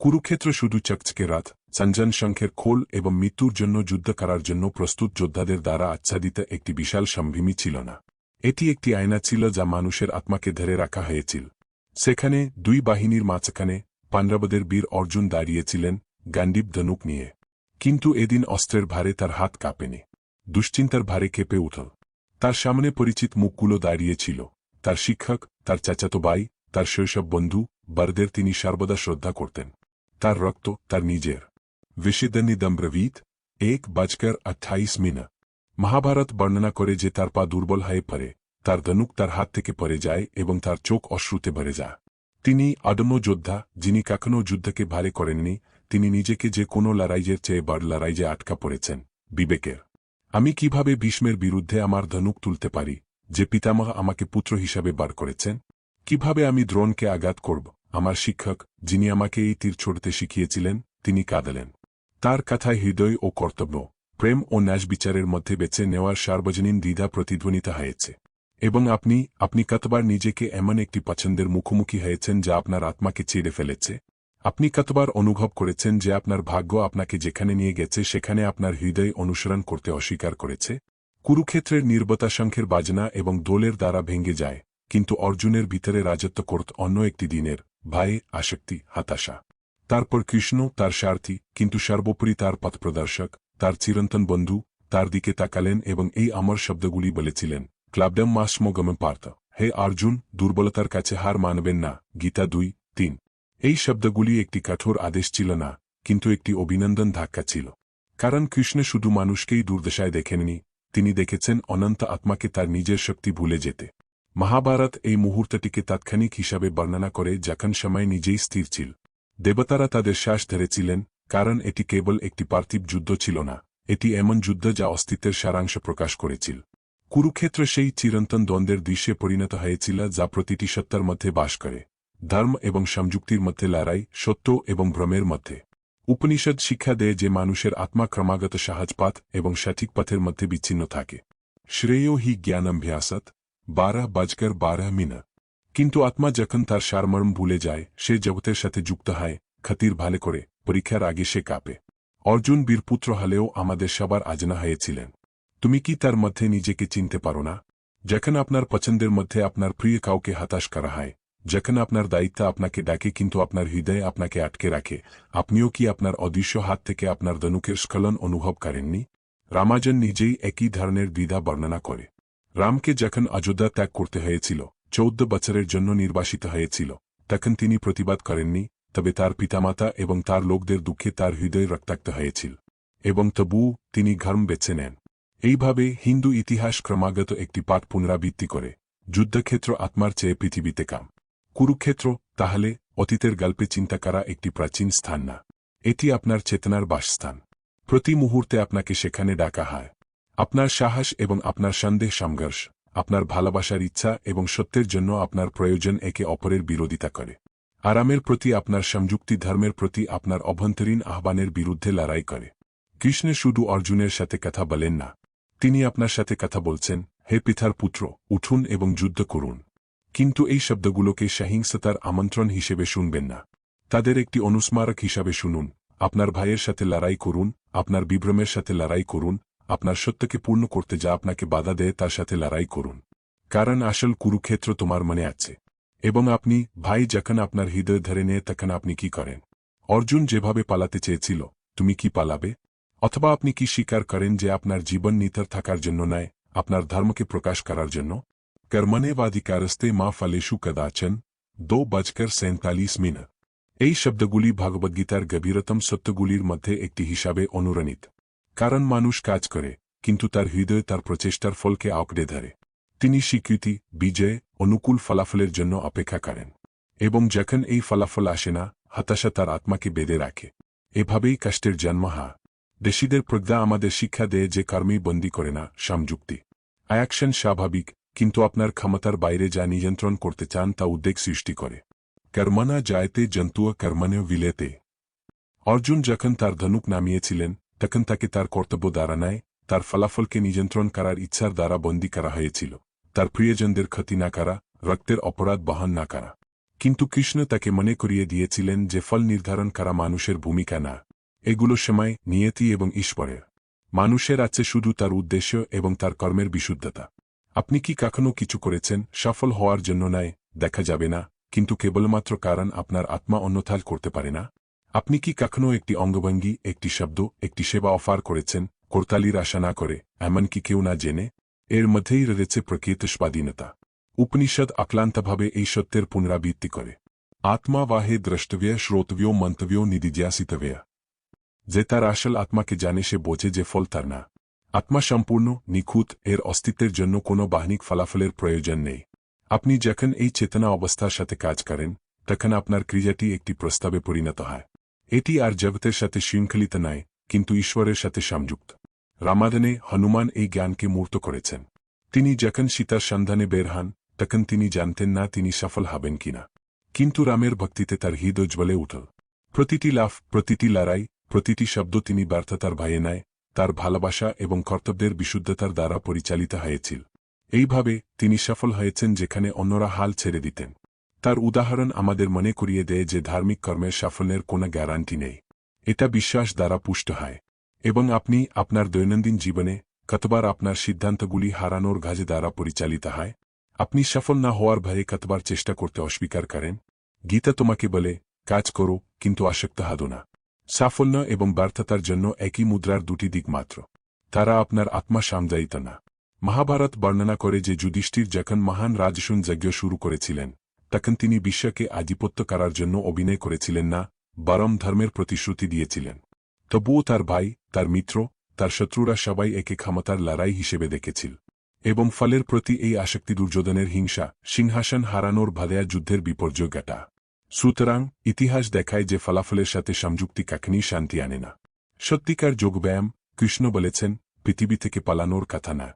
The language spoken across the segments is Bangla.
কুরুক্ষেত্র শুধু চকচকে রাত, সঞ্জন শঙ্খের খোল এবং মৃত্যুর জন্য যুদ্ধ করার জন্য প্রস্তুত যোদ্ধাদের দ্বারা আচ্ছাদিত একটি বিশাল সম্ভূমি ছিল না। এটি একটি আয়না ছিল যা মানুষের আত্মাকে ধরে রাখা হয়েছিল। সেখানে দুই বাহিনীর মাঝখানে পাণ্ডবদের বীর অর্জুন দাঁড়িয়েছিলেন গান্ডীব ধনুক নিয়ে। কিন্তু এদিন অস্ত্রের ভারে তার হাত কাঁপেনি। দুশ্চিন্তার ভারে কেঁপে উঠল। তার সামনে পরিচিত মুখগুলো দাঁড়িয়েছিল। তার শিক্ষক, তার চাচাতো ভাই, তার শৈশব বন্ধু, বরদের তিনি সর্বদা শ্রদ্ধা করতেন। তার রক্ত তার নিজের। বিশিদানি দম্রবিত এক বাজকার আঠাইশ মিনা। মহাভারত বর্ণনা করে যে তার পা দুর্বল হয়ে পড়ে, তার ধনুক তার হাত থেকে পড়ে যায় এবং তার চোখ অশ্রুতে ভরে যা তিনি আদম্য যোদ্ধা, যিনি কখনও যুদ্ধকে ভারে করেননি, তিনি নিজেকে যে কোনো লড়াইয়ের চেয়ে বড় লড়াইজে আটকা পড়েছেন, বিবেকের। আমি কীভাবে ভীষ্মের বিরুদ্ধে আমার ধনুক তুলতে পারি, যে পিতামহ আমাকে পুত্র হিসাবে বার করেছেন? কীভাবে আমি দ্রোণকে আঘাত করব? আমার শিক্ষক, যিনি আমাকে এই তীর ছড়তে শিখিয়েছিলেন, তিনি কাঁদলেন। তার কথায় হৃদয় ও কর্তব্য, প্রেম ও ন্যাস বিচারের মধ্যে বেছে নেওয়ার সার্বজনীন দ্বিধা প্রতিধ্বনিত হয়েছে। এবং আপনি আপনি কতবার নিজেকে এমন একটি পছন্দের মুখোমুখি হয়েছেন যা আপনার আত্মাকে ছেড়ে ফেলেছে? আপনি কতবার অনুভব করেছেন যে আপনার ভাগ্য আপনাকে যেখানে নিয়ে গেছে, সেখানে আপনার হৃদয় অনুসরণ করতে অস্বীকার করেছে? কুরুক্ষেত্রের নির্বতা সংখ্যের বাজনা এবং দোলের দ্বারা ভেঙে যায়, কিন্তু অর্জুনের ভিতরে রাজত্ব করত অন্য একটি দিনের ভয় আসক্তি, হতাশা। তারপর কৃষ্ণ, তার সারথী, কিন্তু সর্বোপরি তার পথপ্রদর্শক, তার চিরন্তন বন্ধু, তার দিকে তাকালেন এবং এই আমার শব্দগুলি বলেছিলেন, ক্লাবডম মাসমগমে পার্থ। হে অর্জুন, দুর্বলতার কাছে হার মানবেন না। গীতা দুই, তিন। এই শব্দগুলি একটি কঠোর আদেশ ছিল না, কিন্তু একটি অভিনন্দন ধাক্কা ছিল। কারণ কৃষ্ণ শুধু মানুষকেই দুর্দশায় দেখেননি, তিনি দেখেছেন অনন্ত আত্মাকে তার নিজের শক্তি ভুলে যেতে। মহাভারত এই মুহূর্তটিকে তাৎক্ষণিক হিসাবে বর্ণনা করে, যখন সময় নিজেই স্থির ছিল। দেবতারা তাদের শ্বাস ধরেছিলেন, কারণ এটি কেবল একটি পার্থিব যুদ্ধ ছিল না, এটি এমন যুদ্ধ যা অস্তিত্বের সারাংশ প্রকাশ করেছিল। কুরুক্ষেত্র সেই চিরন্তন দ্বন্দ্বের দৃশ্যে পরিণত হয়েছিল, যা প্রতিটি সত্তার মধ্যে বাস করে। ধর্ম এবং সংযুক্তির মধ্যে লড়াই, সত্য এবং ভ্রমের মধ্যে। উপনিষদ শিক্ষা দেয় যে মানুষের আত্মা ক্রমাগত সাহায্যপাত এবং সঠিক পথের মধ্যে বিচ্ছিন্ন থাকে। শ্রেয় হি জ্ঞানাভ্যাসত বারহ বাজকর বারহ মিনা। কিন্তু আত্মা যখন তার সারমর্ম ভুলে যায়, সে জগতের সাথে যুক্ত হয়, খাতির ভালে করে, পরীক্ষার আগে সে কাঁপে। অর্জুন বীরপুত্র হলেও আমাদের সবার আজনা হয়েছিলেন। তুমি কি তার মধ্যে নিজেকে চিনতে পারো না? যখন আপনার পছন্দের মধ্যে আপনার প্রিয় কাউকে হতাশ করা হয়, যখন আপনার দায়িত্ব আপনাকে ডাকে কিন্তু আপনার হৃদয়ে আপনাকে আটকে রাখে, আপনিও কি আপনার অদৃশ্য হাত থেকে আপনার দনুকের স্খলন অনুভব করেননি? রামাজন নিজেই একই ধরনের দ্বিধা বর্ণনা করে। রামকে যখন অযোধ্যা ত্যাগ করতে হয়েছিল, চৌদ্দ বছরের জন্য নির্বাসিত হয়েছিল, তখন তিনি প্রতিবাদ করেননি, তবে তার পিতামাতা এবং তার লোকদের দুঃখে তার হৃদয় রক্তাক্ত হয়েছিল। এবং তবু তিনি ঘর্ম বেছে নেন। এইভাবে হিন্দু ইতিহাস ক্রমাগত একটি পাঠ পুনরাবৃত্তি করে, যুদ্ধক্ষেত্র আত্মার চেয়ে পৃথিবীতে কাম। কুরুক্ষেত্র, তাহলে অতীতের গল্পে চিন্তা করা একটি প্রাচীন স্থান না। এটি আপনার চেতনার বাসস্থান। প্রতি মুহূর্তে আপনাকে সেখানে ডাকা হয়। আপনার সাহস এবং আপনার সন্দেহ সংঘর্ষ আপনার ভালোবাসার ইচ্ছা এবং সত্যের জন্য আপনার প্রয়োজন একে অপরের বিরোধিতা করে। আরামের প্রতি আপনার সংযুক্তি ধর্মের প্রতি আপনার অভ্যন্তরীণ আহ্বানের বিরুদ্ধে লড়াই করে। কৃষ্ণ শুধু অর্জুনের সাথে কথা বলেন না। তিনি আপনার সাথে কথা বলছেন, হে পিতার পুত্র, উঠুন এবং যুদ্ধ করুন। কিন্তু এই শব্দগুলোকে সহিংসতার আমন্ত্রণ হিসেবে শুনবেন না। তাদের একটি অনুস্মারক হিসাবে শুনুন, আপনার ভাইয়ের সাথে লড়াই করুন, আপনার বিভ্রমের সাথে লড়াই করুন আপনার সত্যকে পূর্ণ করতে যা আপনাকে বাধা দেয় তার সাথে লড়াই করুন। কারণ আসল কুরুক্ষেত্র তোমার মনে আছে। এবং আপনি, ভাই, যখন আপনার হৃদয় ধরে নেয়, তখন আপনি কি করেন? অর্জুন যেভাবে পালাতে চেয়েছিল, তুমি কি পালাবে? অথবা আপনি কি স্বীকার করেন যে আপনার জীবন নিতর থাকার জন্য নয়, আপনার ধর্মকে প্রকাশ করার জন্য? কর্মনেবাধিকারস্তে মা ফালেশু কদাচন, দো বাজকর সেন্তালিশ মিনা। এই শব্দগুলি ভগবদ্গীতার গভীরতম সত্যগুলির মধ্যে একটি হিসাবে অনুরণিত। কারণ মানুষ কাজ করে, কিন্তু তার হৃদয় তার প্রচেষ্টার ফলকে আঁকড়ে ধরে। তিনি স্বীকৃতি, বিজয়, অনুকূল ফলাফলের জন্য অপেক্ষা করেন। এবং যখন এই ফলাফল আসে না, হতাশা তার আত্মাকে বেঁধে রাখে। এভাবেই কষ্টের জন্ম হা। দেশিদের প্রজ্ঞা আমাদের শিক্ষা দেয় যে কর্মী বন্দী করে না, সংযুক্তি। অ্যাকশন স্বাভাবিক, কিন্তু আপনার ক্ষমতার বাইরে যা নিয়ন্ত্রণ করতে চান তা উদ্বেগ সৃষ্টি করে। কর্মনা যায়তে জন্তুয় কর্মনে বিলেতে। অর্জুন যখন তার ধনুক নামিয়েছিলেন তখন তাকে তার কর্তব্য দ্বারা নেয় তার ফলাফলকে নিয়ন্ত্রণ করার ইচ্ছার দ্বারা বন্দী করা হয়েছিল। তার প্রিয়জনদের ক্ষতি না করা, রক্তের অপরাধ বহন না করা। কিন্তু কৃষ্ণ তাকে মনে করিয়ে দিয়েছিলেন যে ফল নির্ধারণ করা মানুষের ভূমিকা না। এগুলো সময় নিয়তি এবং ঈশ্বরের। মানুষের আছে শুধু তার উদ্দেশ্য এবং তার কর্মের বিশুদ্ধতা। আপনি কি কখনো কিছু করেছেন, সফল হওয়ার জন্য নয় দেখা যাবে না, কিন্তু কেবলমাত্র কারণ আপনার আত্মা অন্যথাল করতে পারে না? আপনি কি কখনো একটি অঙ্গভঙ্গি, একটি শব্দ, একটি সেবা অফার করেছেন করতালির আশা না করে এমনকি কেউ না জেনে? এর মধ্যেই রয়েছে প্রকৃত স্বাধীনতা। উপনিষদ আক্লান্তভাবে এই সত্যের পুনরাবৃত্তি করে। আত্মা বাহে দ্রষ্টব্য, শ্রোতব্য, মন্তব্য নিদিজ্যাসিতব্য যে তার আসল আত্মাকে জানে, সে বোঝে যে ফল তার না। আত্মা সম্পূর্ণ, নিখুঁত, এর অস্তিত্বের জন্য কোনো বাহনিক ফলাফলের প্রয়োজন নেই। আপনি যখন এই চেতনা অবস্থার সাথে কাজ করেন, তখন আপনার ক্রিয়াটি একটি প্রস্তাবে পরিণত হয়। এটি আর জগতের সাথে শৃঙ্খলিত নয়, কিন্তু ঈশ্বরের সাথে সংযুক্ত। রামাদানে হনুমান এই জ্ঞানকে মূর্ত করেছেন। তিনি যখন সীতার সন্ধানে বের হন, তখন তিনি জানতেন না তিনি সফল হবেন কিনা। কিন্তু রামের ভক্তিতে তার হৃদয় জ্বলে উঠল। প্রতিটি লাভ প্রতিটি লড়াই, প্রতিটি শব্দ তিনি ব্যর্থতার ভয়ে নেয়, তার ভালোবাসা এবং কর্তব্যের বিশুদ্ধতার দ্বারা পরিচালিত হয়েছিল। এইভাবে তিনি সফল হয়েছেন যেখানে অন্যরা হাল ছেড়ে দিতেন। তার উদাহরণ আমাদের মনে করিয়ে দেয় যে ধার্মিক কর্মের সাফল্যের কোনো গ্যারান্টি নেই। এটা বিশ্বাস দ্বারা পুষ্ট হয়। এবং আপনি আপনার দৈনন্দিন জীবনে কতবার আপনার সিদ্ধান্তগুলি হারানোর ঘাজে দ্বারা পরিচালিত হয়? আপনি সফল না হওয়ার ভয়ে কতবার চেষ্টা করতে অস্বীকার করেন? গীতা তোমাকে বলে, কাজ করো, কিন্তু আসক্ত হাদো না। সাফল্য এবং ব্যর্থতার জন্য একই মুদ্রার দুটি দিক মাত্র। তারা আপনার আত্মা সামজায়িত না। মহাভারত বর্ণনা করে যে যুধিষ্ঠির যখন মহান রাজসুন যজ্ঞ শুরু করেছিলেন তখন তিনি বিশ্বকে আধিপত্য করার জন্য অভিনয় করেছিলেন না বরম ধর্মের প্রতিশ্রুতি দিয়েছিলেন। তবুও তার ভাই, তার মিত্র, তার শত্রুরা সবাই একে ক্ষমতার লড়াই হিসেবে দেখেছিল। এবং ফলের প্রতি এই আসক্তি দুর্যোধনের হিংসা, সিংহাসন হারানোর ভালেয়া যুদ্ধের বিপর্যয় ঘটা সুতরাং, ইতিহাস দেখায় যে ফলাফলের সাথে সংযুক্তি কখনই শান্তি আনে না। সত্যিকার যোগব্যায়াম, কৃষ্ণ বলেছেন, পৃথিবী থেকে পালানোর কথা না।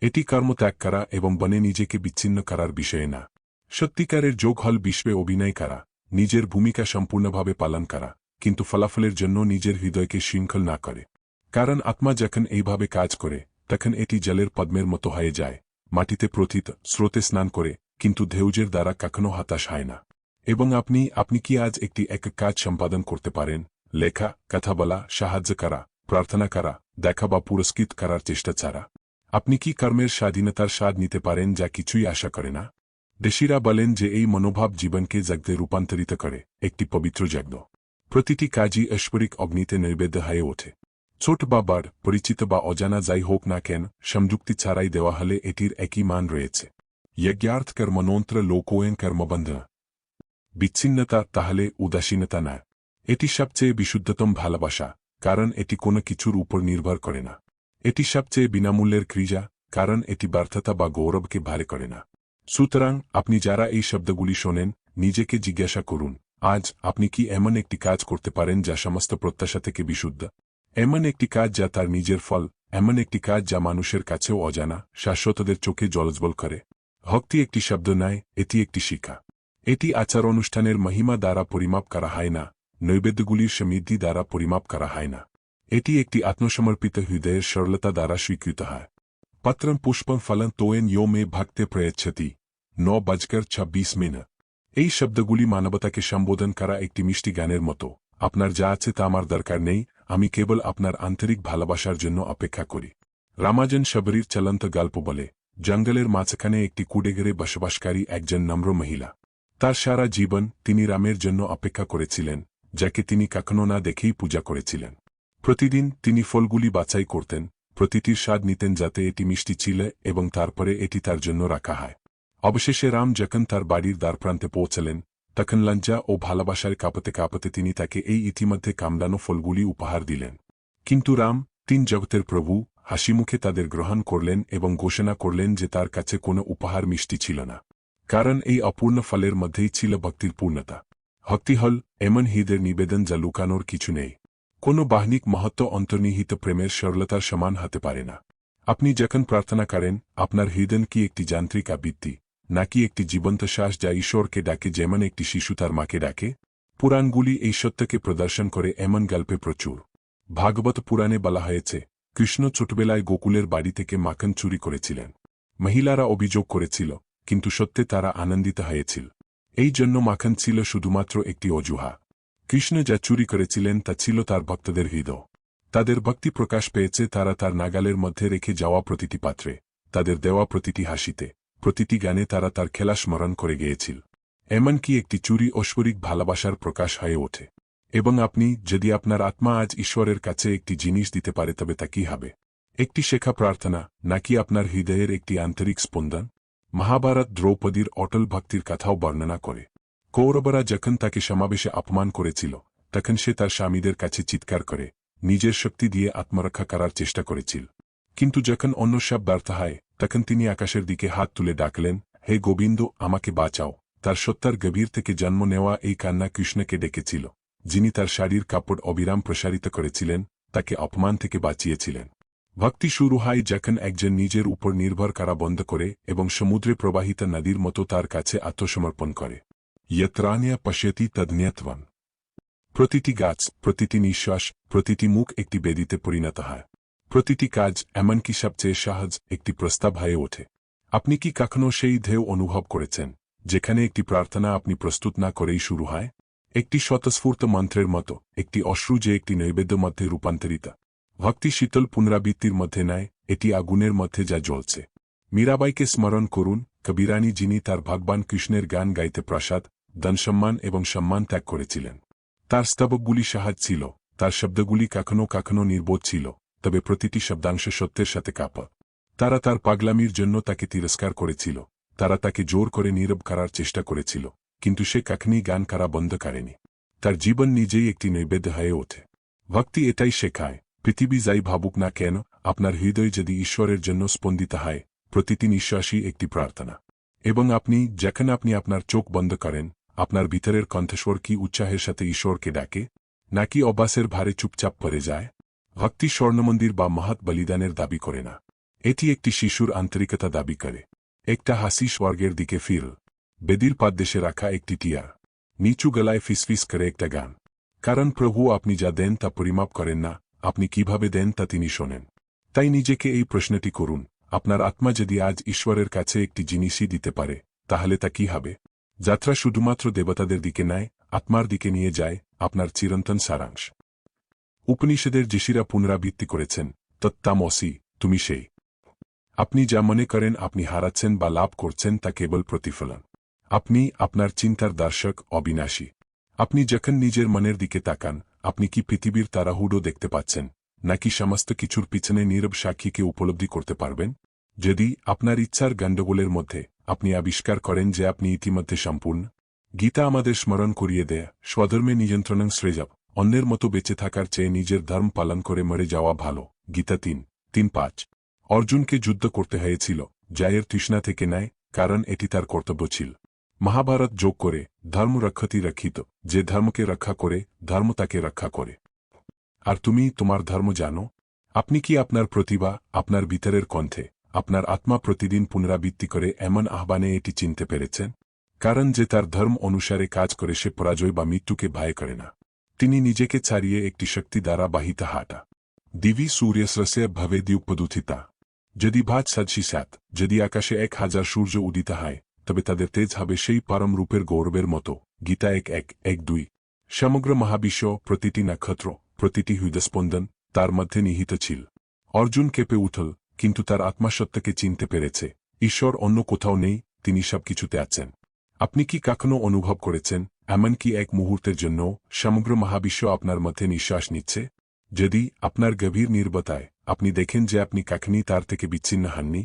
এটি কর্মত্যাগ করা এবং বনে নিজেকে বিচ্ছিন্ন করার বিষয়ে না। সত্যিকারের যোগ হল বিশ্বে অভিনয় করা, নিজের ভূমিকা সম্পূর্ণভাবে পালন করা, কিন্তু ফলাফলের জন্য নিজের হৃদয়কে শৃঙ্খল না করে। কারণ আত্মা যখন এইভাবে কাজ করে, তখন এটি জলের পদ্মের মতো হয়ে যায়, মাটিতে প্রথিত, স্রোতে স্নান করে, কিন্তু ধেউজের দ্বারা কখনো হতাশ হয় না। এবং আপনি আপনি কি আজ একটি এক কাজ সম্পাদন করতে পারেন? লেখা, কথা বলা, সাহায্য করা, প্রার্থনা করা, দেখা বা পুরস্কৃত করার চেষ্টা ছাড়া। আপনি কি কর্মের স্বাধীনতার স্বাদ নিতে পারেন যা কিছুই আশা করে না? দেশিরা বলেন যে এই মনোভাব জীবনকে জাগতে রূপান্তরিত করে, একটি পবিত্র যজ্ঞ প্রতিটি কাজই ঐশ্বরিক অগ্নিতে নৈবেদ্য হয়ে ওঠে। ছোট বা বড়, পরিচিত বা অজানা যাই হোক না কেন, সংযুক্তি ছাড়াই দেওয়া হলে এটির একই মান রয়েছে। যজ্ঞার্থ কর্মনন্ত্র লোকোয়েন কর্মবন্ধ। বিচ্ছিন্নতা তাহলে উদাসীনতা না। এটি সবচেয়ে বিশুদ্ধতম ভালোবাসা, কারণ এটি কোনো কিছুর উপর নির্ভর করে না। এটি সবচেয়ে বিনামূল্যের ক্রিয়া, কারণ এটি ব্যর্থতা বা গৌরবকে ভারে করে না। সুতরাং আপনি যারা এই শব্দগুলি শোনেন, নিজেকে জিজ্ঞাসা করুন, আজ আপনি কি এমন একটি কাজ করতে পারেন যা সমস্ত প্রত্যাশা থেকে বিশুদ্ধ? এমন একটি কাজ যা তার নিজের ফল, এমন একটি কাজ যা মানুষের কাছেও অজানা, শাশ্বতদের চোখে জলজবল করে। ভক্তি একটি শব্দ নয়, এটি একটি শিক্ষা। এটি আচার অনুষ্ঠানের মহিমা দ্বারা পরিমাপ করা হয় না, নৈবেদ্যগুলির সমৃদ্ধি দ্বারা পরিমাপ করা হয় না। এটি একটি আত্মসমর্পিত হৃদয়ের সরলতা দ্বারা স্বীকৃত হয়। পাত্রম পুষ্পম ফলন তোয়েন ইয়ো মে ভক্তে প্রয়চ্ছতি। ন বজকর ছাব্বিশ মিন। এই শব্দগুলি মানবতাকে সম্বোধন করা একটি মিষ্টি গানের মতো। আপনার যা আছে তা আমার দরকার নেই, আমি কেবল আপনার আন্তরিক ভালোবাসার জন্য অপেক্ষা করি। রামাজন শবরীর চলন্ত গল্প বলে, জঙ্গলের মাঝখানে একটি কুডেগেরে বসবাসকারী একজন নম্র মহিলা। তার সারা জীবন তিনি রামের জন্য অপেক্ষা করেছিলেন, যাকে তিনি কখনো না দেখেই পূজা করেছিলেন। প্রতিদিন তিনি ফলগুলি বাছাই করতেন, প্রতিটির স্বাদ নিতেন যাতে এটি মিষ্টি ছিল এবং তারপরে এটি তার জন্য রাখা হয়। অবশেষে রাম যখন তার বাড়ির দ্বারপ্রান্তে পৌঁছলেন, তখন লজ্জা ও ভালোবাসার কাঁপতে কাঁপতে তিনি তাকে এই ইতিমধ্যে কামড়ানো ফলগুলি উপহার দিলেন। কিন্তু রাম, তিন জগতের প্রভু, হাসিমুখে তাদের গ্রহণ করলেন এবং ঘোষণা করলেন যে তার কাছে কোনো উপহার মিষ্টি ছিল না। কারণ এই অপূর্ণ ফলের মধ্যেই ছিল ভক্তির পূর্ণতা। ভক্তি হল এমন হৃদের নিবেদন যা লুকানোর কিছু নেই। কোনো বাহনিক মহত্ব অন্তর্নিহিত প্রেমের সরলতার সমান হতে পারে না। আপনি যখন প্রার্থনা করেন, আপনার হৃদয় কি একটি যান্ত্রিক আবৃত্তি? নাকি একটি জীবন্ত শ্বাস যা ঈশ্বরকে ডাকে যেমন একটি শিশু তার মাকে ডাকে? পুরাণগুলি এই সত্যকে প্রদর্শন করে এমন গল্পে প্রচুর। ভাগবত পুরাণে বলা হয়েছে, কৃষ্ণ ছোটবেলায় গোকুলের বাড়ি থেকে মাখন চুরি করেছিলেন। মহিলারা অভিযোগ করেছিল, কিন্তু সত্যে তারা আনন্দিত হয়েছিল। এই জন্য মাখন ছিল শুধুমাত্র একটি অজুহা। কৃষ্ণ যা চুরি করেছিলেন তা ছিল তার ভক্তদের হৃদয়। তাদের ভক্তি প্রকাশ পেয়েছে তারা তার নাগালের মধ্যে রেখে যাওয়া প্রতিটি পাত্রে, তাদের দেওয়া প্রতিটি হাসিতে। প্রতিটি গানে তারা তার খেলা স্মরণ করে গিয়েছিল। এমনকি একটি চুরি ঐশ্বরিক ভালোবাসার প্রকাশ হয়ে ওঠে। এবং আপনি, যদি আপনার আত্মা আজ ঈশ্বরের কাছে একটি জিনিস দিতে পারে, তবে তা কি হবে? একটি শেখা প্রার্থনা, নাকি আপনার হৃদয়ের একটি আন্তরিক স্পন্দন? মহাভারত দ্রৌপদীর অটল ভক্তির কথাও বর্ণনা করে। কৌরবরা যখন তাকে সমাবেশে অপমান করেছিল, তখন সে তার স্বামীদের কাছে চিৎকার করে, নিজের শক্তি দিয়ে আত্মরক্ষা করার চেষ্টা করেছিল। কিন্তু যখন অন্য সব ব্যর্থ হয় তখন তিনি আকাশের দিকে হাত তুলে ডাকলেন, হে গোবিন্দ, আমাকে বাঁচাও। তার সত্যার গভীর থেকে জন্ম নেওয়া এই কান্না কৃষ্ণকে ডেকেছিল, যিনি তার শাড়ির কাপড় অবিরাম প্রসারিত করেছিলেন, তাকে অপমান থেকে বাঁচিয়েছিলেন। ভক্তি শুরু হয় যখন একজন নিজের উপর নির্ভর করা বন্ধ করে এবং সমুদ্রে প্রবাহিত নদীর মতো তার কাছে আত্মসমর্পণ করে। ইয়ত্রানিয়া পশ্যতি তদ্নিয়ত্বন। প্রতিটি গাছ, প্রতিটি নিঃশ্বাস, প্রতিটি মুখ একটি বেদিতে পরিণত হয়। প্রতিটি কাজ এমনকি সবচেয়ে সাহায্য একটি প্রস্তাব হয়ে ওঠে। আপনি কি কখনো সেই ঢেউ অনুভব করেছেন, যেখানে একটি প্রার্থনা আপনি প্রস্তুত না করেই শুরু হয়? একটি স্বতঃস্ফূর্ত মন্ত্রের মতো, একটি অশ্রু যে একটি নৈবেদ্য মধ্যে রূপান্তরিত। ভক্তি শীতল পুনরাবৃত্তির মধ্যে নেয়, এটি আগুনের মধ্যে যা জ্বলছে। মীরাবাইকে স্মরণ করুন, কবিরানী যিনি তার ভগবান কৃষ্ণের গান গাইতে প্রসাদ দানসম্মান এবং সম্মান ত্যাগ করেছিলেন। তার স্তবকগুলি সাহায্য ছিল, তার শব্দগুলি কখনো কখনো নির্বোধ ছিল। তবে প্রতিটি শব্দাংশ সত্যের সাথে কাপ। তারা তার পাগলামির জন্য তাকে তিরস্কার করেছিল। তারা তাকে জোর করে নীরব করার চেষ্টা করেছিল। কিন্তু সে কখনই গান করা বন্ধ করেনি। তার জীবন নিজেই একটি নৈবেদ্য হয়ে ওঠে। ভক্তি এটাই শেখায়, পৃথিবী যাই ভাবুক না কেন, আপনার হৃদয় যদি ঈশ্বরের জন্য স্পন্দিত হয়, প্রতিটি নিঃশ্বাসই একটি প্রার্থনা। এবং আপনি, যখন আপনি আপনার চোখ বন্ধ করেন, আপনার ভিতরের কণ্ঠস্বর কি উৎসাহের সাথে ঈশ্বরকে ডাকে? নাকি অবাসের ভারে চুপচাপ পড়ে যায়? ভক্তি স্বর্ণমন্দির বা মহৎ বলিদানের দাবি করে না। এটি একটি শিশুর আন্তরিকতা দাবি করে। একটা হাসি স্বর্গের দিকে ফিল বেদির পাদদেশে রাখা একটি টিয়া নিচু গলায় ফিসফিস করে একটা গান। কারণ প্রভু, আপনি যা দেন তা পরিমাপ করেন না, আপনি কীভাবে দেন তা তিনি শোনেন। তাই নিজেকে এই প্রশ্নটি করুন, আপনার আত্মা যদি আজ ঈশ্বরের কাছে একটি জিনিসই দিতে পারে, তাহলে তা কি হবে? যাত্রা শুধুমাত্র দেবতাদের দিকে নেয়, আত্মার দিকে নিয়ে যায়, আপনার চিরন্তন সারাংশ। উপনিষদের যিশিরা পুনরাবৃত্তি করেছেন, তত্তামসি, তুমি সেই। আপনি যা মনে করেন আপনি হারাচ্ছেন বা লাভ করছেন তা কেবল প্রতিফলন। আপনি আপনার চিন্তার দর্শক, অবিনাশী। আপনি যখন নিজের মনের দিকে তাকান, আপনি কি পৃথিবীর তারাহুডো দেখতে পাচ্ছেন, নাকি সমস্ত কিছুর পিছনে নীরব সাক্ষীকে উপলব্ধি করতে পারবেন? যদি আপনার ইচ্ছার গণ্ডগোলের মধ্যে আপনি আবিষ্কার করেন যে আপনি ইতিমধ্যে সম্পূর্ণ, গীতা আমাদের স্মরণ করিয়ে দেয়, স্বধর্মে নিযন্ত্রণ শ্রেজব অন্যের মতো বেঁচে থাকার চেয়ে নিজের ধর্ম পালন করে মরে যাওয়া ভালো। গীতা তিন তিন পাঁচ। অর্জুনকে যুদ্ধ করতে হয়েছিল, জায়ের তৃষ্ণা থেকে নেয়, কারণ এটি তার কর্তব্য ছিল। মহাভারত যোগ করে, ধর্ম রক্ষতি রক্ষিত, যে ধর্মকে রক্ষা করে, ধর্ম তাকে রক্ষা করে। আর তুমি তোমার ধর্ম জানো? আপনি কি আপনার প্রতিভা, আপনার ভিতরের কণ্ঠে, আপনার আত্মা প্রতিদিন পুনরাবৃত্তি করে এমন আহ্বানে এটি চিনতে পেরেছেন? কারণ যে তার ধর্ম অনুসারে কাজ করে সে পরাজয় বা মৃত্যুকে ভয় করে না। তিনি নিজেকে ছাড়িয়ে একটি শক্তি দ্বারা বাহিতা হাঁটা। দিবি সূর্যস্রস্য ভবে দ্যুপদুথিতা। যদি ভাত সাত যদি আকাশে এক হাজার সূর্য উদিত হয়, তবে তাদের তেজ হবে সেই পরম রূপের গৌরবের মতো। গীতা এক এক এক দুই। সমগ্র মহাবিশ্ব প্রতিটি নক্ষত্র, প্রতিটি হৃদস্পন্দন তার মধ্যে নিহিত ছিল। অর্জুন কেঁপে উঠল, কিন্তু তার আত্মাসত্তাকে চিনতে পেরেছে। ঈশ্বর অন্য কোথাও নেই, তিনি সবকিছুতে আছেন। আপনি কি কখনো অনুভব করেছেন এমনকি এক মুহূর্তের জন্য সমগ্র মহাবিশ্ব আপনার মধ্যে নিঃশ্বাস নিচ্ছে? যদি আপনার গভীর নির্বতায় আপনি দেখেন যে আপনি কখনই তার থেকে বিচ্ছিন্ন হননি